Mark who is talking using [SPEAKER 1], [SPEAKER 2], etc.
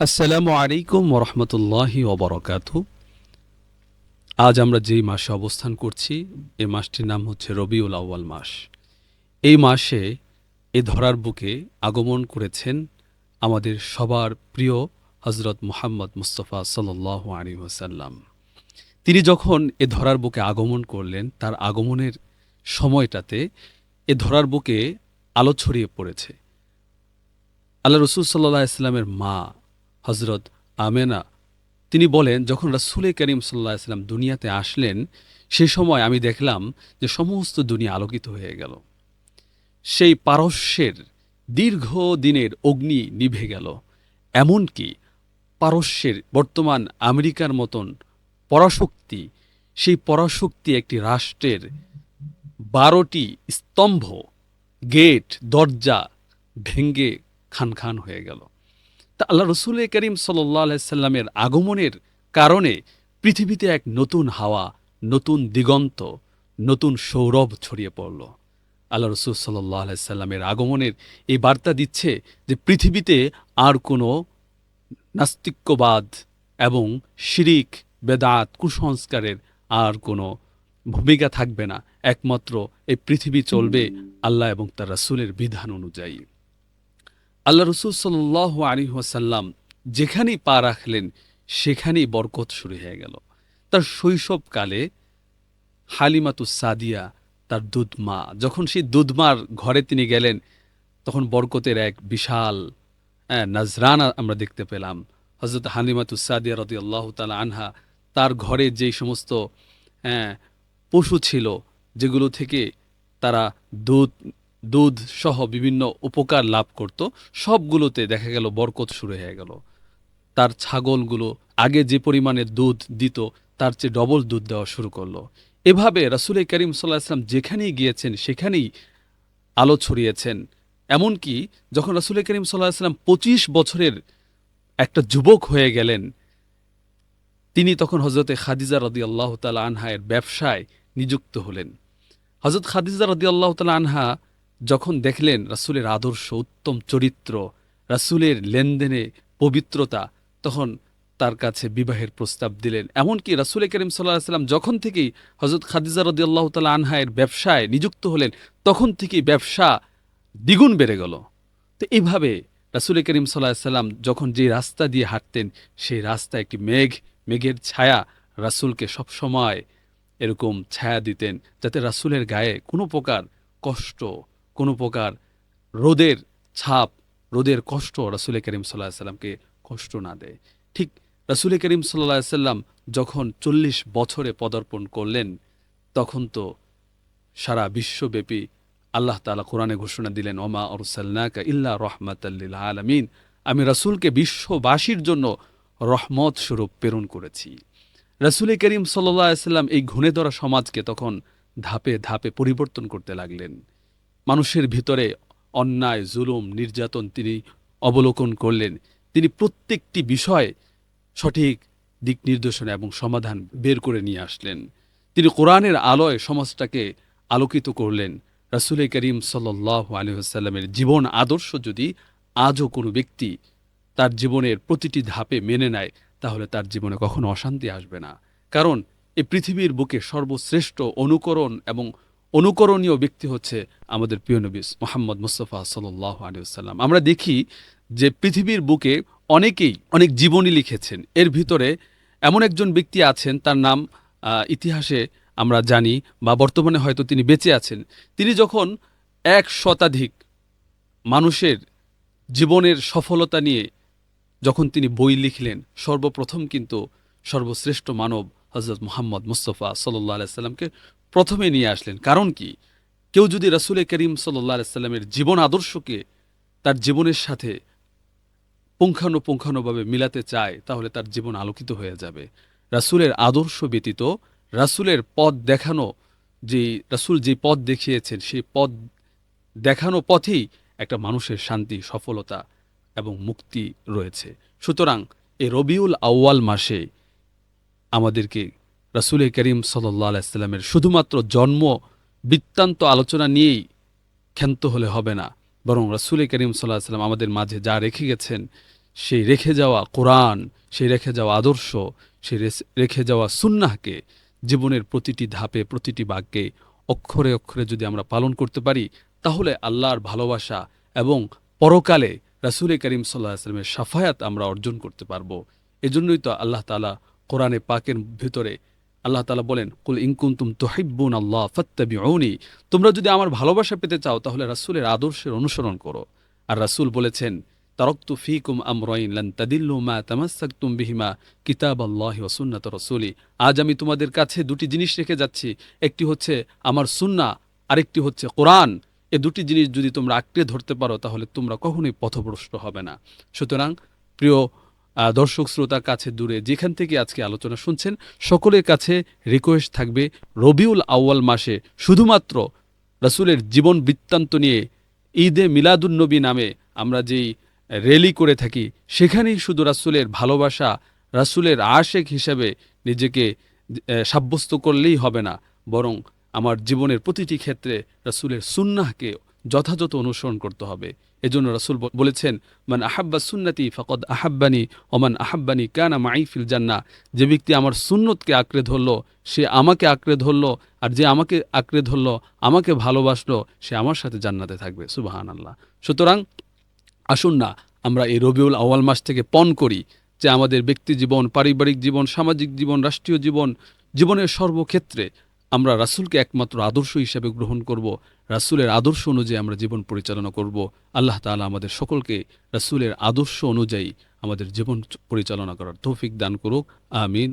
[SPEAKER 1] আসসালামু আলাইকুম ওরহমতুল্লাহি ওবরকাত আজ আমরা যেই মাসে অবস্থান করছি এই মাসটির নাম হচ্ছে রবিউল আউয়াল মাস। এই মাসে এ ধরার বুকে আগমন করেছেন আমাদের সবার প্রিয় হজরত মুহাম্মদ মুস্তফা সাল্লাহ আলী ওসাল্লাম তিনি যখন এ ধরার বুকে আগমন করলেন, তার আগমনের সময়টাতে এ ধরার বুকে আলো ছড়িয়ে পড়েছে। আল্লাহ রসুল সাল্লাহ ইসলামের মা হজরত আমেনা, তিনি বলেন, যখন রাসুলে করিম সাল্লাহ ইসলাম দুনিয়াতে আসলেন, সে সময় আমি দেখলাম যে সমস্ত দুনিয়া আলোকিত হয়ে গেল। সেই পারস্যের দীর্ঘ দিনের অগ্নি নিভে গেল। এমনকি পারস্যের বর্তমান আমেরিকার মতন পরাশক্তি, সেই পরাশক্তি একটি রাষ্ট্রের বারোটি স্তম্ভ, গেট, দরজা ভেঙ্গে খান খান হয়ে গেল। তা আল্লাহ রসুল করিম সাল্লামের আগমনের কারণে পৃথিবীতে এক নতুন হাওয়া, নতুন দিগন্ত, নতুন সৌরভ ছড়িয়ে পড়ল। আল্লাহ রসুল সাল্লাহ সাল্লামের আগমনের এই বার্তা দিচ্ছে যে পৃথিবীতে আর কোনো নাস্তিক্যবাদ এবং শিরিক, বেদাত, কুসংস্কারের আর কোনো ভূমিকা থাকবে না। একমাত্র এই পৃথিবী চলবে আল্লাহ এবং তার রাসুলের বিধান অনুযায়ী। আল্লাহ রসুল সাল্লাহ আলী ওয়াসাল্লাম যেখানেই পা রাখলেন সেখানেই বরকত শুরু হয়ে গেল। তার শৈশবকালে হালিমাতু সাদিয়া তার দুধমা যখন সেই দুধমার ঘরে তিনি গেলেন তখন বরকতের এক বিশাল হ্যাঁ, নাজরানা আমরা দেখতে পেলাম। হজরত হালিমাতু সাদিয়া রদি আল্লাহ আনহা তার ঘরে যেই সমস্ত হ্যাঁ, পশু ছিল যেগুলো থেকে তারা দুধ দুধ সহ বিভিন্ন উপকার লাভ করত, সবগুলোতে দেখা গেল বরকত শুরু হয়ে গেল। তার ছাগলগুলো আগে যে পরিমাণে দুধ দিত, তার চেয়ে ডবল দুধ দেওয়া শুরু করল। এভাবে রাসুল করিম সাল্লাহ ইসলাম যেখানেই গিয়েছেন, সেখানেই আলো ছড়িয়েছেন। এমনকি যখন রাসুল করিম সাল্লাহ ইসলাম পঁচিশ বছরের একটা যুবক হয়ে গেলেন, তিনি তখন হজরতে খাদিজা রদি আল্লাহ তালা আনহায়ের ব্যবসায় নিযুক্ত হলেন। হজরত খাদিজা রদি আল্লাহ তালা আনহা যখন দেখলেন রাসুলের আদর্শ, উত্তম চরিত্র, রাসুলের লেনদেনে পবিত্রতা, তখন তার কাছে বিবাহের প্রস্তাব দিলেন। এমনকি রাসুল করিম সাল্লাহ সাল্লাম যখন থেকেই হজরত খাদিজা রদি আল্লাহ তালা আনহায়ের ব্যবসায় নিযুক্ত হলেন, তখন থেকেই ব্যবসা দ্বিগুণ বেড়ে গেল। তো এইভাবে রাসুল করিম সাল্লাহ সাল্লাম যখন যে রাস্তা দিয়ে হাঁটতেন, সেই রাস্তা একটি মেঘ, মেঘের ছায়া রাসুলকে সবসময় এরকম ছায়া দিতেন, যাতে রাসুলের গায়ে কোনো প্রকার কষ্ট কোনো প্রকার রোদের ছাপ, রোদের কষ্ট রাসুল করিম সাল্লাহ সাল্লামকে কষ্ট না দেয়। ঠিক রাসুল করিম সাল্লাহ সাল্লাম যখন চল্লিশ বছরে পদার্পণ করলেন, তখন তো সারা বিশ্বব্যাপী আল্লাহ তালা কোরআনে ঘোষণা দিলেন ওমা অরসাল্লাকা ইল্লা রহমাতাল্লিল আলমিন। আমি রাসুলকে বিশ্ববাসীর জন্য রহমত স্বরূপ প্রেরণ করেছি। রাসুল করিম সাল্লাম এই ঘুণে ধরা সমাজকে তখন ধাপে ধাপে পরিবর্তন করতে লাগলেন। মানুষের ভিতরে অন্যায়, জুলুম, নির্যাতন তিনি অবলোকন করলেন। তিনি প্রত্যেকটি বিষয়ে সঠিক দিক নির্দেশনা এবং সমাধান বের করে নিয়ে আসলেন। তিনি কোরআনের আলোয় সমাজটাকে আলোকিত করলেন। রাসুল করিম সাল্লাহ আলহামের জীবন আদর্শ যদি আজও কোনো ব্যক্তি তার জীবনের প্রতিটি ধাপে মেনে নেয়, তাহলে তার জীবনে কখনো অশান্তি আসবে না। কারণ এই পৃথিবীর বুকে সর্বশ্রেষ্ঠ অনুকরণ এবং অনুকরণীয় ব্যক্তি হচ্ছে আমাদের প্রিয় নবীস মোহাম্মদ মুস্তফা সাল্লাহ আলিয়াল্লাম আমরা দেখি যে পৃথিবীর বুকে অনেকেই অনেক জীবনী লিখেছেন। এর ভিতরে এমন একজন ব্যক্তি আছেন, তার নাম ইতিহাসে আমরা জানি বা বর্তমানে হয়তো তিনি বেঁচে আছেন। তিনি যখন এক শতাধিক মানুষের জীবনের সফলতা নিয়ে যখন তিনি বই লিখলেন, সর্বপ্রথম কিন্তু সর্বশ্রেষ্ঠ মানব হজরত মোহাম্মদ মুস্তফা সাল্লাহ আলাইসাল্লামকে প্রথমে নিয়ে আসলেন। কারণ কি? কেউ যদি রাসুল করিম সাল্লাহ আলাইসাল্লামের জীবন আদর্শকে তার জীবনের সাথে পুঙ্খানুপুঙ্খানুভাবে মিলাতে চায়, তাহলে তার জীবন আলোকিত হয়ে যাবে। রাসুলের আদর্শ ব্যতীত রাসুলের পথ দেখানো যে রাসুল যে পথ দেখিয়েছেন, সেই পথ দেখানো পথেই একটা মানুষের শান্তি, সফলতা এবং মুক্তি রয়েছে। সুতরাং এই রবিউল আউয়াল মাসে আমাদেরকে রাসুল করিম সাল্লাহ শুধুমাত্র জন্ম বৃত্তান্ত আলোচনা নিয়েই ক্ষান্ত হলে হবে না। বরং রাসুল করিম সাল্লাহ সাল্লাম আমাদের মাঝে যা রেখে গেছেন, সেই রেখে যাওয়া কোরআন, সেই রেখে যাওয়া আদর্শ, সেই রেখে যাওয়া সুন্নাহকে জীবনের প্রতিটি ধাপে, প্রতিটি বাক্যে অক্ষরে অক্ষরে যদি আমরা পালন করতে পারি, তাহলে আল্লাহর ভালোবাসা এবং পরকালে রাসুল করিম সাল্লাহ আসলামের সাফায়াত আমরা অর্জন করতে পারব। এজন্যই তো আল্লাহ তালা কোরআনে পাকের ভিতরে আল্লাহ তালা বলেন, কুল ইনকুন্তুম তোহিব্বুন আল্লাহ ফত্তাবিউনি। তোমরা যদি আমার ভালোবাসা পেতে চাও, তাহলে রাসূলের আদর্শের অনুসরণ করো। আর রাসূল বলেছেন, তারক্তু ফিকুম আমরাইন লান তাদিল্লু মা তামাসসাকতুম বিহিমা কিতাব আল্লাহি ওয়া সুন্নাত রাসূলি। আজ আমি তোমাদের কাছে দুটি জিনিস রেখে যাচ্ছি। একটি হচ্ছে আমার সুন্নাহ, আরেকটি হচ্ছে কোরআন। এ দুটি জিনিস যদি তোমরা আঁকড়ে ধরতে পারো, তাহলে তোমরা কখনোই পথভ্রষ্ট হবে না। সুতরাং প্রিয় দর্শক শ্রোতার কাছে দূরে যেখান থেকে আজকে আলোচনা শুনছেন, সকলের কাছে রিকোয়েস্ট থাকবে রবিউল আউয়াল মাসে শুধুমাত্র রাসূলের জীবন বৃত্তান্ত নিয়ে ঈদে মিলাদুন্নবী নামে আমরা যেই র্যালি করে থাকি, সেখানেই শুধু রাসূলের ভালোবাসা, রাসূলের আশেক হিসেবে নিজেকে সাব্যস্ত করলেই হবে না, বরং আমার জীবনের প্রতিটি ক্ষেত্রে রাসূলের সুন্নাহকে যথাযথ অনুসরণ করতে হবে। এজন্য রাসূল বলেছেন, মান আহাব্বা সুন্নতি ফকদ আহাব্বানি ওমান আহাব্বানি কানা মাই ফিল জান্না যে ব্যক্তি আমার সুন্নতকে আঁকড়ে ধরল, সে আমাকে আঁকড়ে ধরল, আর যে আমাকে আঁকড়ে ধরল, আমাকে ভালোবাসলো, সে আমার সাথে জান্নাতে থাকবে। সুবাহান আল্লাহ সুতরাং আসুন না, আমরা এই রবিউল আওয়াল মাস থেকে পণ করি যে আমাদের ব্যক্তি জীবন, পারিবারিক জীবন, সামাজিক জীবন, রাষ্ট্রীয় জীবন, জীবনের সর্বক্ষেত্রে আমরা রাসুলকে একমাত্র আদর্শ হিসেবে গ্রহণ করব, রাসুলের আদর্শ অনুযায়ী আমরা জীবন পরিচালনা করব। আল্লাহ তালা আমাদের সকলকে রাসুলের আদর্শ অনুযায়ী আমাদের জীবন পরিচালনা করার তৌফিক দান করুক। আমিন।